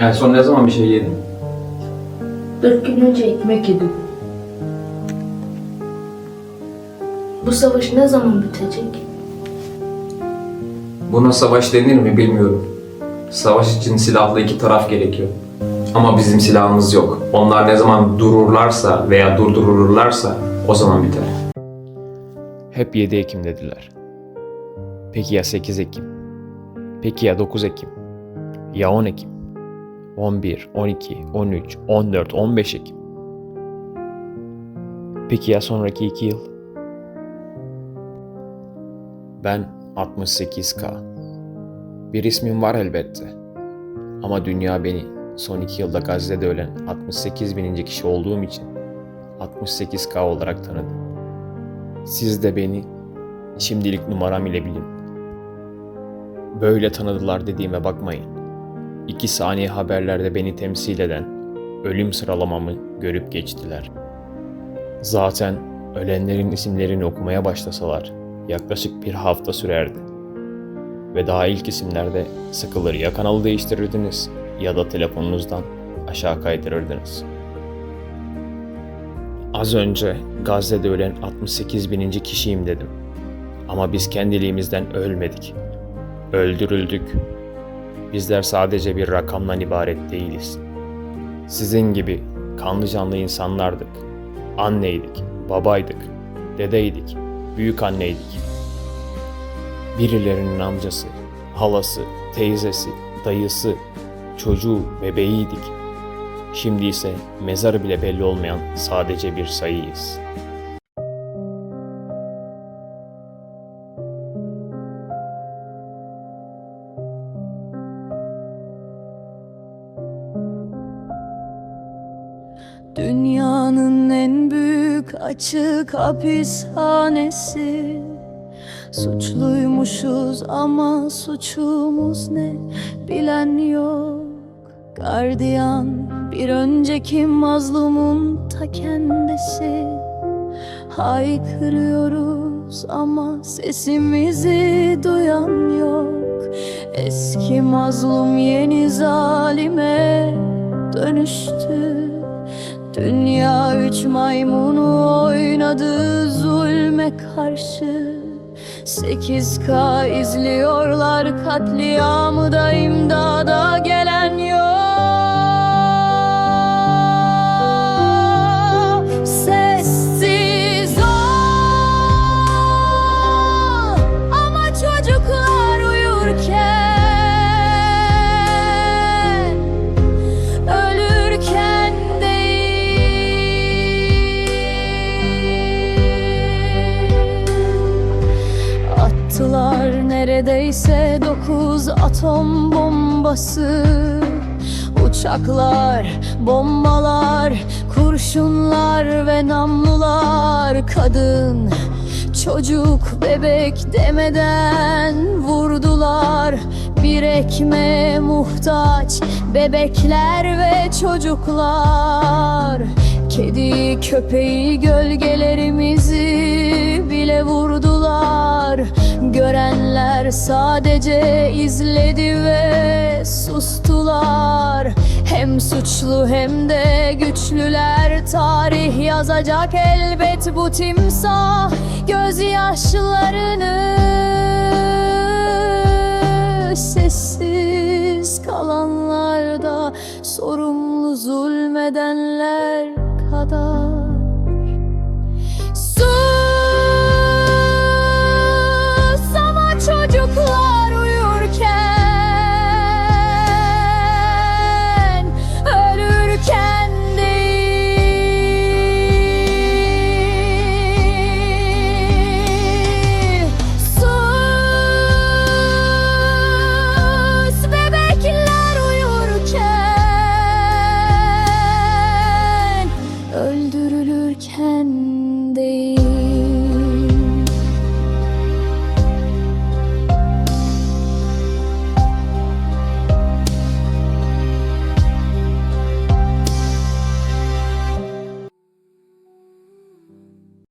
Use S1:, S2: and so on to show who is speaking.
S1: En son ne zaman bir şey yedin?
S2: Dört gün önce ekmek yedim. Bu savaş ne zaman bitecek?
S1: Buna savaş denir mi bilmiyorum. Savaş için silahlı iki taraf gerekiyor. Ama bizim silahımız yok. Onlar ne zaman dururlarsa veya durdurulurlarsa o zaman biter.
S3: Hep 7 Ekim dediler. Peki ya 8 Ekim? Peki ya 9 Ekim? Ya 10 Ekim? 11, 12, 13, 14, 15 Ekim? Peki ya sonraki 2 yıl? Ben 68K. Bir ismim var elbette. Ama dünya beni son 2 yılda Gazze'de ölen 68 bininci kişi olduğum için 68K olarak tanıdı. Siz de beni şimdilik numaram ile bilin. Böyle tanıdılar dediğime bakmayın. İki saniye haberlerde beni temsil eden ölüm sıralamamı görüp geçtiler. Zaten ölenlerin isimlerini okumaya başlasalar yaklaşık bir hafta sürerdi. Ve daha ilk isimlerde sıkılır ya kanalı değiştirirdiniz ya da telefonunuzdan aşağı kaydırırdınız. Az önce Gazze'de ölen 68 bininci kişiyim dedim. Ama biz kendiliğimizden ölmedik. Öldürüldük. Bizler sadece bir rakamdan ibaret değiliz. Sizin gibi kanlı canlı insanlardık. Anneydik, babaydık, dedeydik, büyük anneydik. Birilerinin amcası, halası, teyzesi, dayısı, çocuğu, bebeğiydik. Şimdi ise mezarı bile belli olmayan sadece bir sayıyız.
S4: Dünyanın en büyük açık hapishanesi. Suçluymuşuz ama suçumuz ne? Bilen yok. Gardiyan bir önceki mazlumun ta kendisi. Haykırıyoruz ama sesimizi duyan yok. Eski mazlum yeni zalime dönüştü Dünya üç maymunu oynadı zulme karşı. Sekiz K izliyorlar katliamı da neredeyse dokuz atom bombası. Uçaklar, bombalar, kurşunlar ve namlular. Kadın, çocuk, bebek demeden vurdular. Bir ekmeğe muhtaç bebekler ve çocuklar. Kedi, köpeği, gölgelerimizi bile vurdular Sadece izledi ve sustular. Hem suçlu hem de güçlüler. Tarih yazacak elbet bu timsah. Gözyaşlarını Sessiz kalanlar da sorumlu zulmedenler kadar